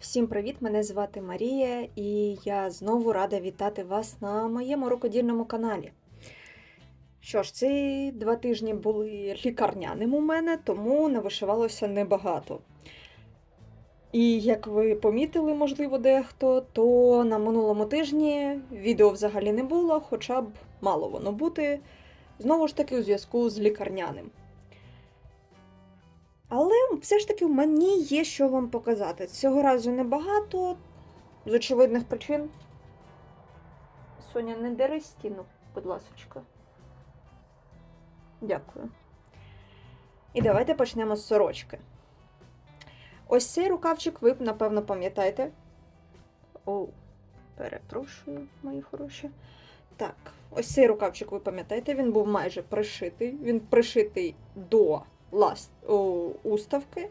Всім привіт! Мене звати Марія, і я знову рада вітати вас на моєму рукодільному каналі. Що ж, ці два тижні були лікарняним у мене, тому навишивалося небагато. І як ви помітили, можливо, дехто, то на минулому тижні відео взагалі не було, хоча б мало воно бути, знову ж таки у зв'язку з лікарняним. Але все ж таки в мені є що вам показати. Цього разу небагато, з очевидних причин. Соня, не дери стіну, будь ласочка. Дякую. І давайте почнемо з сорочки. Ось цей рукавчик ви, напевно, пам'ятаєте. О, перепрошую, мої хороші. Так, ось цей рукавчик ви пам'ятаєте, він був майже пришитий. Він пришитий до ласт, о, уставки,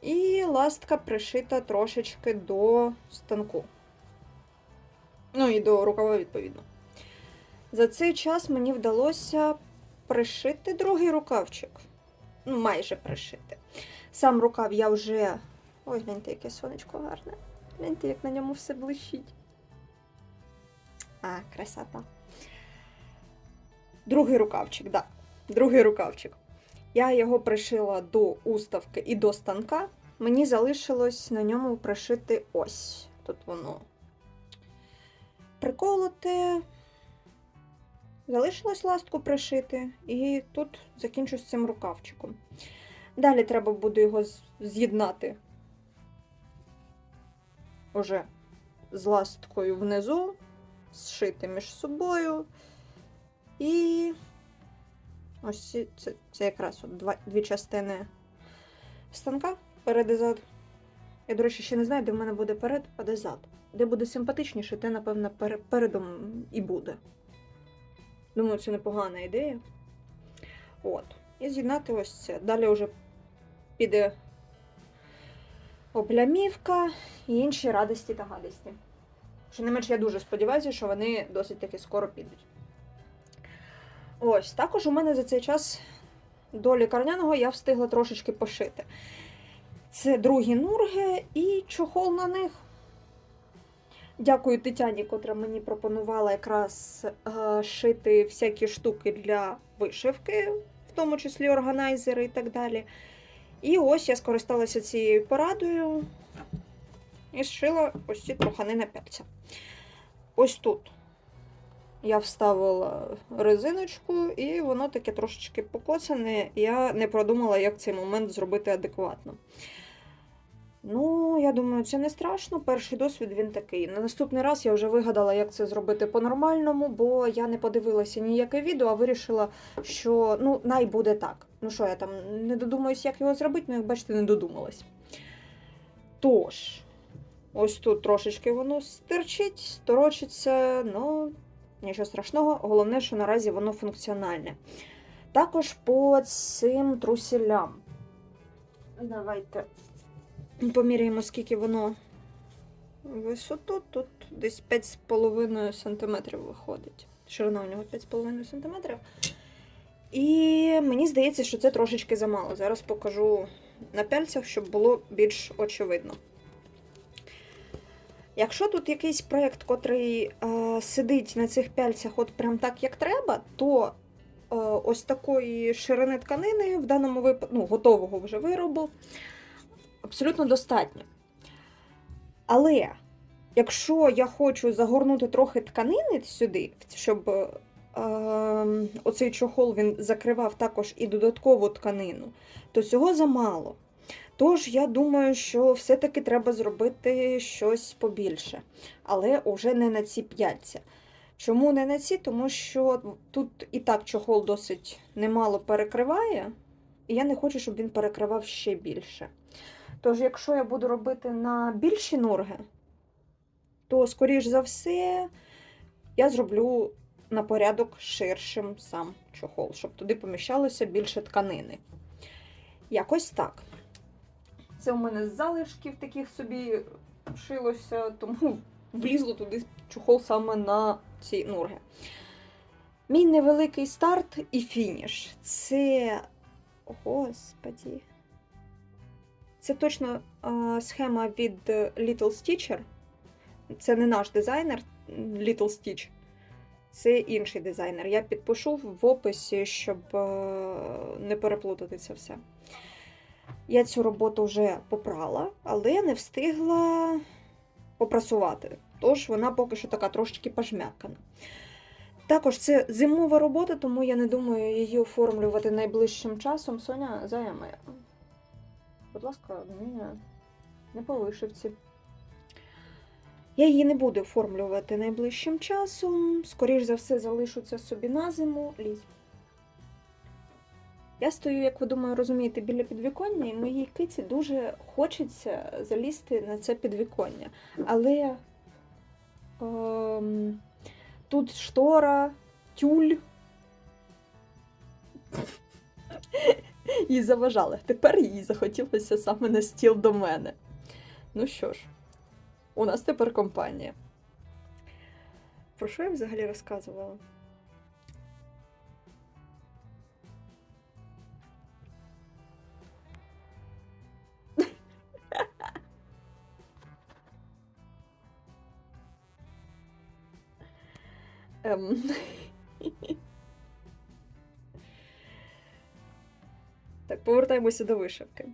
і ластка пришита трошечки до станку. Ну і до рукава, відповідно. За цей час мені вдалося пришити другий рукавчик. Ну, майже пришити. Сам рукав я вже. Ой, гляньте, яке сонечко гарне. Гляньте, як на ньому все блищить. А, красота. Другий рукавчик, так. Да. Другий рукавчик. Я його пришила до уставки і до станка. Мені залишилось на ньому пришити ось. Тут воно приколоте. Залишилось ластку пришити, і тут закінчу з цим рукавчиком. Далі треба буде його з'єднати уже з ласткою внизу, зшити між собою. І Ось ці- це, це якраз от два, дві частини станка перед і зад. Я, до речі, ще не знаю, де в мене буде перед, а де зад. Де буде симпатичніше, те, напевно, пере- передом і буде. Думаю, це непогана ідея. От. І з'єднати ось це. Далі вже піде облямівка і інші радості та гадості. Що не менш, я дуже сподіваюся, що вони досить таки скоро підуть. Ось, також у мене за цей час до лікарняного я встигла трошечки пошити. Це другі нурги і чохол на них. Дякую Тетяні, котра мені пропонувала якраз е, шити всякі штуки для вишивки, в тому числі органайзери і так далі. І ось я скористалася цією порадою і зшила ось ці трохани на п'ятця. Ось тут я вставила резиночку, і воно таке трошечки покоцане. Я не продумала, як цей момент зробити адекватно. Ну, я думаю, це не страшно. Перший досвід він такий. На наступний раз я вже вигадала, як це зробити по-нормальному, бо я не подивилася ніяке відео, а вирішила, що ну, най буде так. Ну що, я там не додумаюсь, як його зробити, ну, як бачите, не додумалась. Тож, ось тут трошечки воно стирчить, сторочиться, ну, Нічого страшного, головне, що наразі воно функціональне. Також по цим трусілям. Давайте поміряємо, скільки воно висоту. Тут десь 5,5 см виходить. Ширина у нього 5,5 см. І мені здається, що це трошечки замало. Зараз покажу на пяльцях, щоб було більш очевидно. Якщо тут якийсь проєкт, котрий е, сидить на цих пяльцях от прям так, як треба, то е, ось такої ширини тканини, в даному випадку, ну, готового вже виробу, абсолютно достатньо. Але якщо я хочу загорнути трохи тканини сюди, щоб е, оцей чохол він закривав також і додаткову тканину, то цього замало. Тож, я думаю, що все-таки треба зробити щось побільше, але вже не на ці п'ятця. Чому не на ці? Тому що тут і так чохол досить немало перекриває, і я не хочу, щоб він перекривав ще більше. Тож, якщо я буду робити на більші норги, то, скоріш за все, я зроблю на порядок ширшим сам чохол, щоб туди поміщалося більше тканини. Якось так. Це у мене залишків таких собі шилося, тому влізло туди чохол саме на ці нурги. Мій невеликий старт і фініш. Це. Господі. Це точно е, схема від Little Stitcher. Це не наш дизайнер Little Stitch. Це інший дизайнер. Я підпишу в описі, щоб не переплутати це все. Я цю роботу вже попрала, але не встигла попрасувати. Тож вона поки що така трошечки пожмякана. Також це зимова робота, тому я не думаю її оформлювати найближчим часом. Соня, зая моя. Будь ласка, мені не по вишивці. Я її не буду оформлювати найближчим часом. Скоріш за все, залишу це собі на зиму. Лізь. Я стою, як ви думаю, розумієте, біля підвіконня, і моїй киці дуже хочеться залізти на це підвіконня. Але ем, тут штора, тюль. Їй заважали. Тепер їй захотілося саме на стіл до мене. Ну що ж, у нас тепер компанія. Про що я взагалі розказувала? Ем. Так, повертаємося до вишивки.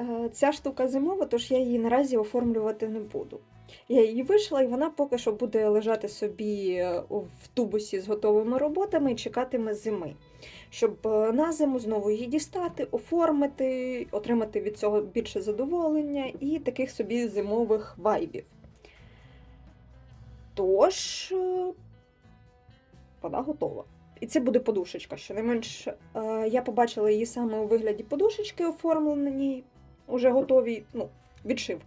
Е, Ця штука зимова, тож я її наразі оформлювати не буду. Я її вишила, і вона поки що буде лежати собі е, в тубусі з готовими роботами і чекатиме зими. Щоб е, на зиму знову її дістати, оформити, отримати від цього більше задоволення і таких собі зимових вайбів. Тож, вона готова. І це буде подушечка. Щонайменш, е, я побачила її саме у вигляді подушечки, оформленій, уже готовій, ну, відшив.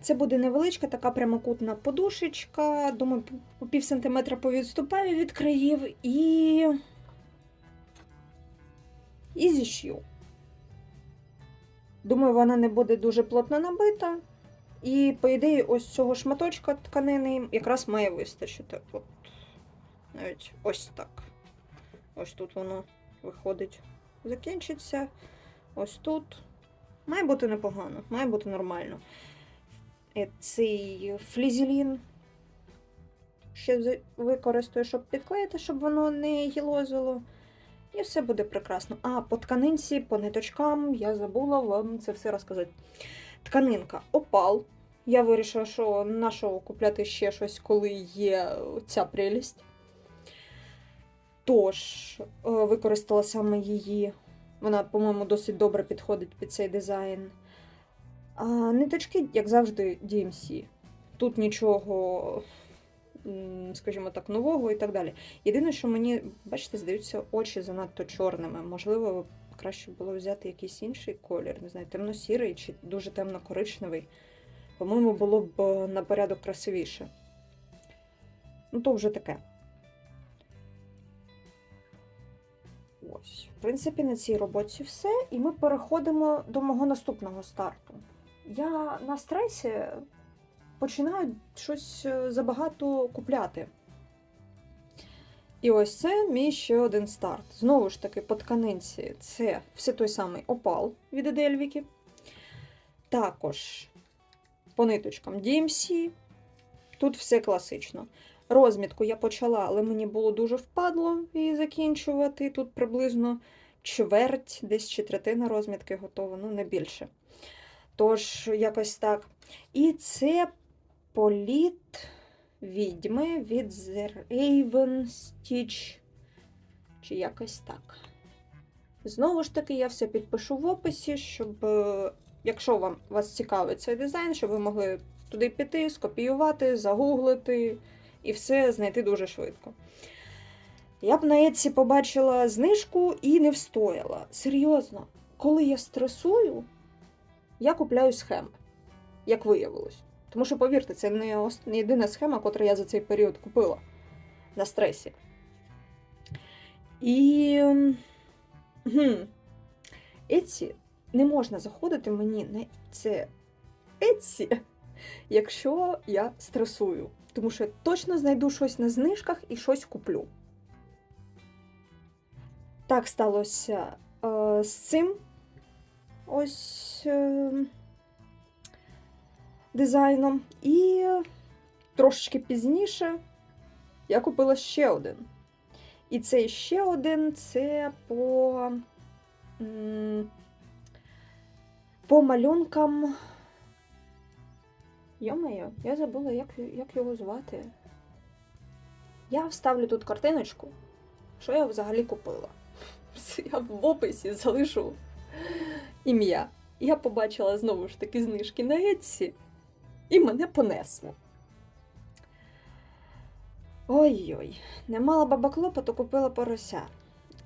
Це буде невеличка, така прямокутна подушечка. Думаю, по пів сантиметра повідступаю від країв і. І зішью. Думаю, вона не буде дуже плотно набита. І, по ідеї, ось цього шматочка тканини якраз має вистачити. От навіть ось так. Ось тут воно виходить, закінчиться. Ось тут. Має бути непогано, має бути нормально. Е, Цей флізелін ще використаю, щоб підклеїти, щоб воно не гілозило. І все буде прекрасно. А по тканинці, по ниточкам я забула вам це все розказати. Тканинка опал. Я вирішила, що на що купляти ще щось, коли є ця прелість. Тож, е, використала саме її. Вона, по-моєму, досить добре підходить під цей дизайн. А ниточки, як завжди, DMC. Тут нічого, скажімо так, нового і так далі. Єдине, що мені, бачите, здаються очі занадто чорними. Можливо, краще було взяти якийсь інший колір, не знаю, темно-сірий чи дуже темно-коричневий. По-моєму, було б е, на порядок красивіше. Ну, то вже таке. Ось. В принципі, на цій роботі все. І ми переходимо до мого наступного старту. Я на стресі починаю щось е, забагато купляти. І ось це мій ще один старт. Знову ж таки, по тканинці це все той самий опал від Едельвіки. Також по ниточкам DMC. Тут все класично. Розмітку я почала, але мені було дуже впадло її закінчувати. Тут приблизно чверть, десь чи третина розмітки готова, ну не більше. Тож, якось так. І це політ відьми від The Raven Stitch. Чи якось так. Знову ж таки, я все підпишу в описі, щоб, е, якщо вам вас цікавить цей дизайн, щоб ви могли туди піти, скопіювати, загуглити і все знайти дуже швидко. Я б на Etsy побачила знижку і не встояла. Серйозно, коли я стресую, я купляю схеми, як виявилось. Тому що, повірте, це не єдина схема, яку я за цей період купила на стресі. І м, не можна заходити мені на це Etsy, якщо я стресую. Тому що я точно знайду щось на знижках і щось куплю. Так сталося е, з цим ось е, дизайном. І трошечки пізніше я купила ще один. І цей ще один це по, по малюнкам. Йо-моє, я забула, як, як його звати. Я вставлю тут картиночку, що я взагалі купила. Я в описі залишу ім'я. Я побачила знову ж таки знижки на Etsy, і мене понесло. Ой-ой, не мала баба клопоту, купила порося.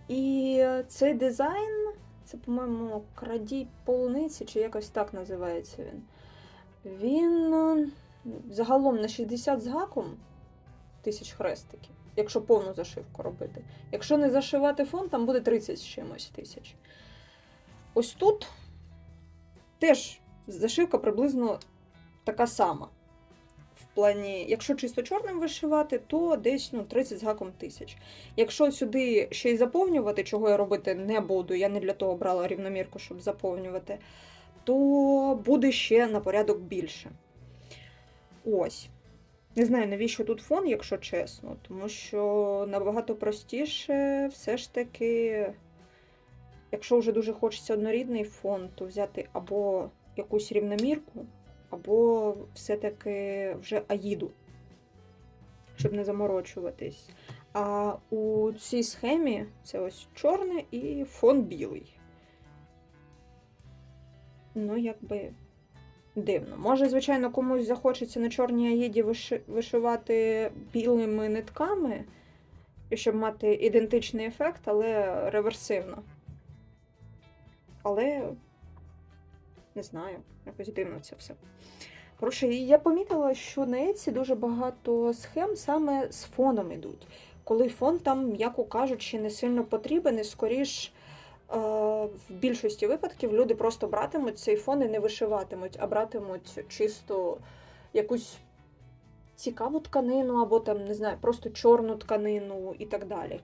І цей дизайн, це, по-моєму, крадій полуниці, чи якось так називається він. Він загалом на 60 з гаком тисяч хрестиків, якщо повну зашивку робити. Якщо не зашивати фон, там буде 30 з чимось тисяч. Ось тут теж зашивка приблизно така сама. В плані, якщо чисто чорним вишивати, то десь ну, 30 з гаком тисяч. Якщо сюди ще й заповнювати, чого я робити не буду, я не для того брала рівномірку, щоб заповнювати, то буде ще на порядок більше. Ось. Не знаю, навіщо тут фон, якщо чесно, тому що набагато простіше все ж таки, якщо вже дуже хочеться однорідний фон, то взяти або якусь рівномірку, або все-таки вже аїду, щоб не заморочуватись. А у цій схемі це ось чорне і фон білий. Ну, якби дивно. Може, звичайно, комусь захочеться на чорній аїді виши- вишивати білими нитками, щоб мати ідентичний ефект, але реверсивно. Але не знаю, якось дивно це все. Коротше, я помітила, що на Etsy дуже багато схем саме з фоном ідуть. Коли фон там, м'яко кажучи, не сильно потрібен, і скоріш в більшості випадків люди просто братимуть цей фон і не вишиватимуть, а братимуть чисто якусь цікаву тканину, або там, не знаю, просто чорну тканину і так далі.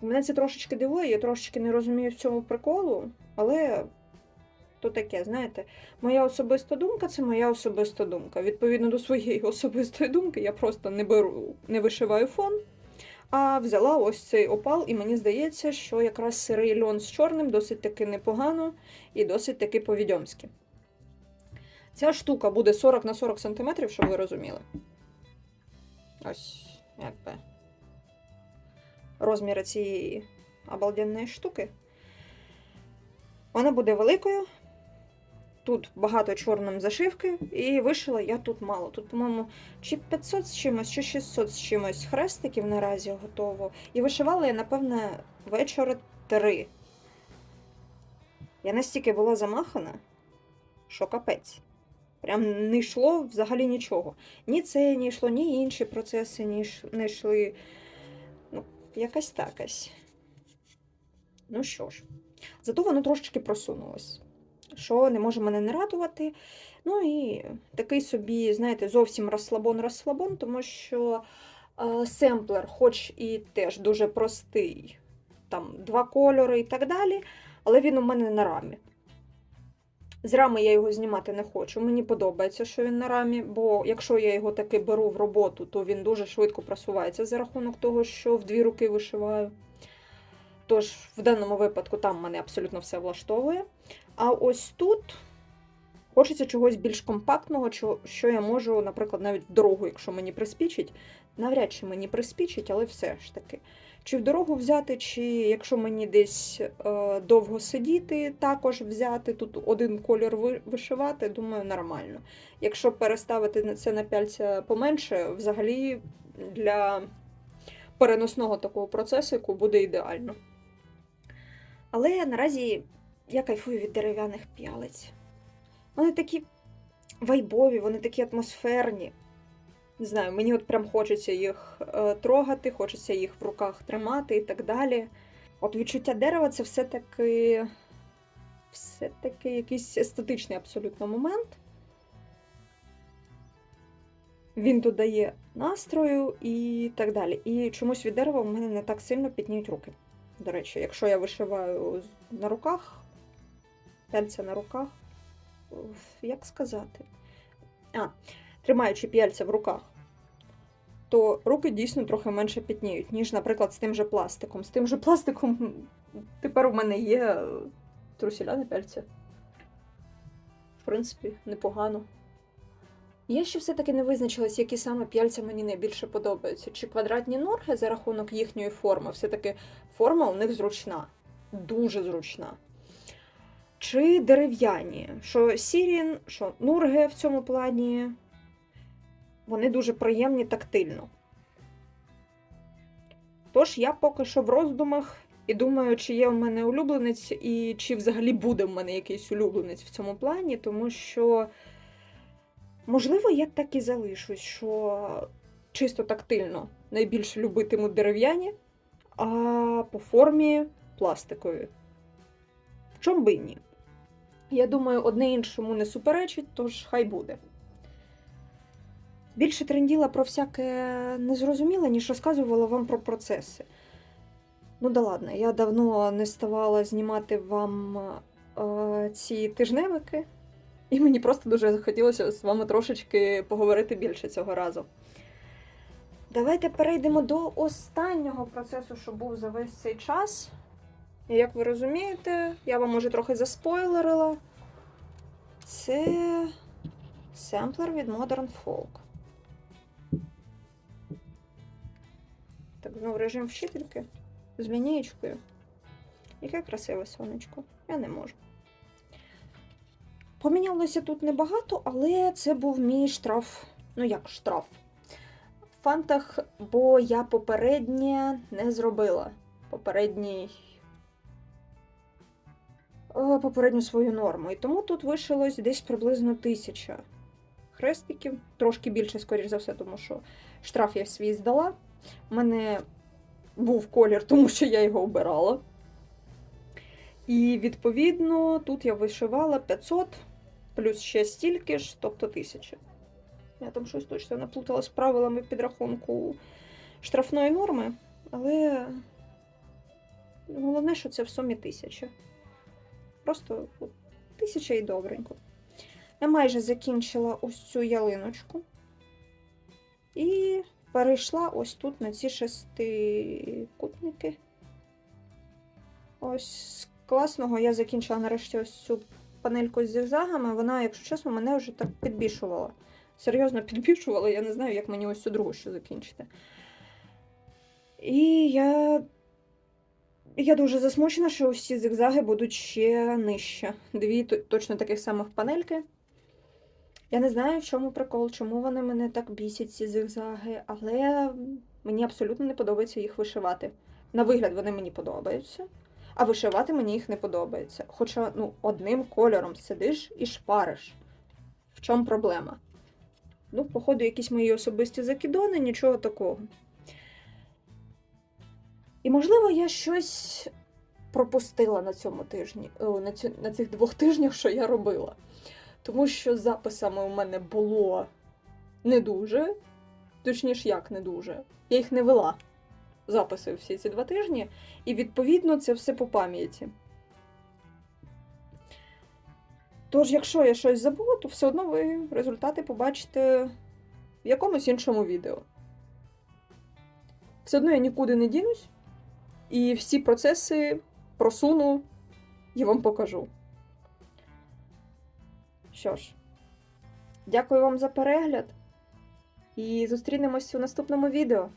Мене це трошечки дивує, я трошечки не розумію в цьому приколу, але то таке, знаєте, моя особиста думка це моя особиста думка. Відповідно до своєї особистої думки, я просто не беру, не вишиваю фон, а взяла ось цей опал, і мені здається, що якраз сирий льон з чорним досить таки непогано і досить таки по-відьомськи. Ця штука буде 40 на 40 см, щоб ви розуміли. Ось, якби. Розміри цієї обалденної штуки. Вона буде великою. Тут багато чорним зашивки, і вишила я тут мало. Тут, по-моєму, чи 500 з чимось, чи 600 з чимось хрестиків наразі готово. І вишивала я, напевне, вечора три. Я настільки була замахана, що капець. Прям не йшло взагалі нічого. Ні це не йшло, ні інші процеси не йшли. Ну, якась такась. Ну що ж, зато воно трошечки просунулось що не може мене не радувати. Ну і такий собі, знаєте, зовсім розслабон-розслабон, тому що е, семплер, хоч і теж дуже простий, там два кольори і так далі, але він у мене на рамі. З рами я його знімати не хочу. Мені подобається, що він на рамі, бо якщо я його таки беру в роботу, то він дуже швидко просувається за рахунок того, що в дві руки вишиваю. Тож, в даному випадку там мене абсолютно все влаштовує. А ось тут хочеться чогось більш компактного, що, я можу, наприклад, навіть в дорогу, якщо мені приспічить. Навряд чи мені приспічить, але все ж таки. Чи в дорогу взяти, чи якщо мені десь е, довго сидіти, також взяти, тут один ви- вишивати, думаю, нормально. Якщо переставити це на пяльця поменше, взагалі для переносного такого процесику буде ідеально. Але наразі я кайфую від дерев'яних п'ялиць. Вони такі вайбові, вони такі атмосферні. Не знаю, мені от прям хочеться їх е, трогати, хочеться їх в руках тримати і так далі. От відчуття дерева це все-таки все-таки якийсь естетичний абсолютно момент. Він додає настрою і так далі. І чомусь від дерева в мене не так сильно підніють руки. До речі, якщо я вишиваю на руках, пяльця на руках. Як сказати? А, тримаючи пяльця в руках, то руки дійсно трохи менше пітніють, ніж, наприклад, з тим же пластиком. З тим же пластиком тепер у мене є трусіляне пяльця. В принципі, непогано. Я ще все-таки не визначилась, які саме п'яльця мені найбільше подобаються. Чи квадратні норги за рахунок їхньої форми. Все-таки форма у них зручна, дуже зручна. Чи дерев'яні, що сірін, що нурги в цьому плані, вони дуже приємні тактильно. Тож я поки що в роздумах і думаю, чи є у мене улюбленець, і чи взагалі буде в мене якийсь улюбленець в цьому плані, тому що, можливо, я так і залишусь, що чисто тактильно найбільше любитиму дерев'яні, а по формі пластикові. Чом би ні? Я думаю, одне іншому не суперечить, тож хай буде. Більше тренділа про всяке незрозуміле, ніж розказувала вам про процеси. Ну да ладно, я давно не ставала знімати вам е, ці тижневики, і мені просто дуже захотілося з вами трошечки поговорити більше цього разу. Давайте перейдемо до останнього процесу, що був за весь цей час. І як ви розумієте, я вам може трохи заспойлерила. Це семплер від Modern Folk. Так, знову режим вчительки з лінієчкою. Яке красиве сонечко. Я не можу. Помінялося тут небагато, але це був мій штраф. Ну як штраф? В фантах, бо я попереднє не зробила. Попередній. е, Попередню свою норму. І тому тут вишилось десь приблизно тисяча хрестиків, трошки більше, скоріш за все, тому що штраф я свій здала. У мене був колір, тому що я його обирала. І відповідно тут я вишивала 500 плюс ще стільки ж, тобто 1000. Я там щось точно наплутала з правилами підрахунку штрафної норми, але головне, що це в сумі 1000. Просто 1000 і добренько. Я майже закінчила ось цю ялиночку. І перейшла ось тут на ці шестикутники. Ось з класного я закінчила нарешті ось цю панельку з зігзагами. Вона, якщо чесно, мене вже так підбішувала. Серйозно підбішувала, я не знаю, як мені ось цю другу ще закінчити. І я. Я дуже засмучена, що ці зигзаги будуть ще нижче. Дві точно таких самих панельки. Я не знаю, в чому прикол, чому вони мене так бісять, ці зигзаги, але мені абсолютно не подобається їх вишивати. На вигляд вони мені подобаються, а вишивати мені їх не подобається. Хоча ну, одним кольором сидиш і шпариш. В чому проблема? Ну, походу, якісь мої особисті закидони, нічого такого. І, можливо, я щось пропустила на цьому тижні, на, цих двох тижнях, що я робила. Тому що записами у мене було не дуже, точніше, як не дуже. Я їх не вела записи всі ці два тижні, і відповідно це все по пам'яті. Тож, якщо я щось забула, то все одно ви результати побачите в якомусь іншому відео. Все одно я нікуди не дінусь, і всі процеси просуну і вам покажу. Що ж, дякую вам за перегляд і зустрінемось у наступному відео.